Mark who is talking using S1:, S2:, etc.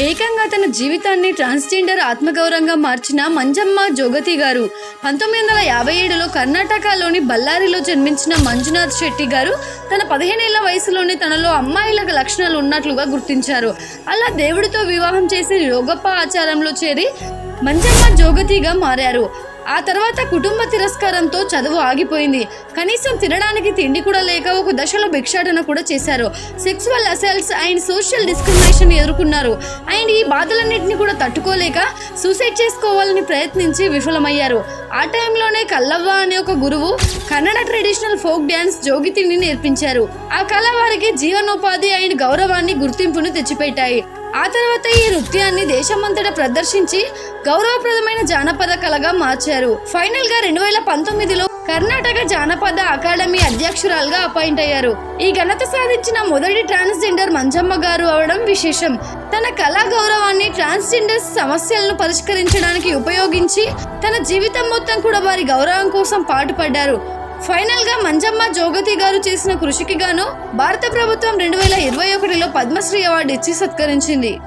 S1: ఏకంగా తన జీవితాన్ని ట్రాన్స్జెండర్ ఆత్మగౌరవంగా మార్చిన మంజమ్మ జోగతి గారు. పంతొమ్మిది వందల యాభై ఏడులో కర్ణాటకలోని బళ్ళారిలో జన్మించిన మంజునాథ్ శెట్టి గారు తన పదిహేనేళ్ళ వయసులోనే తనలో అమ్మాయిల లక్షణాలు ఉన్నట్లుగా గుర్తించారు. అలా దేవుడితో వివాహం చేసి యోగప్ప ఆచారంలో చేరి మంజమ్మ జోగతిగా మారారు. ఆ తర్వాత కుటుంబ తిరస్కారంతో చదువు ఆగిపోయింది. కనీసం తినడానికి తిండి కూడా లేక ఒక దశలో భిక్షాటన కూడా చేశారు. Sexual assaults and social discrimination ఎదుర్కొన్నారు. అండ్ ఈ బాధలన్నింటినీ కూడా తట్టుకోలేక సూసైడ్ చేసుకోవాలని ప్రయత్నించి విఫలమయ్యారు. ఆ టైంలోనే కల్లవ్వ అనే ఒక గురువు కన్నడ ట్రెడిషనల్ ఫోక్ డ్యాన్స్ జోగితిని నేర్పించారు. ఆ కళ వారికి జీవనోపాధి అండ్ గౌరవాన్ని గుర్తింపును తెచ్చిపెట్టాయి. ఆ తర్వాత ఈ నృత్యాన్ని దేశమంతటా ప్రదర్శించి గౌరవప్రదమైన జానపద కళగా మార్చారు. ఫైనల్గా రెండు వేల పంతొమ్మిదిలో కర్ణాటక జానపద అకాడమీ అధ్యక్షురాలుగా అపాయింట్ అయ్యారు. ఈ ఘనత సాధించిన మొదటి ట్రాన్స్జెండర్ మంజమ్మ గారు అవడం విశేషం. తన కళా గౌరవాన్ని ట్రాన్స్జెండర్ సమస్యలను పరిష్కరించడానికి ఉపయోగించి తన జీవితం మొత్తం కూడా వారి గౌరవం కోసం పాటుపడ్డారు. ఫైనల్గా మంజమ్మ జోగతి గారు చేసిన కృషికి గాను భారత ప్రభుత్వం రెండు వేల ఇరవై ఒకటిలో పద్మశ్రీ అవార్డు ఇచ్చి సత్కరించింది.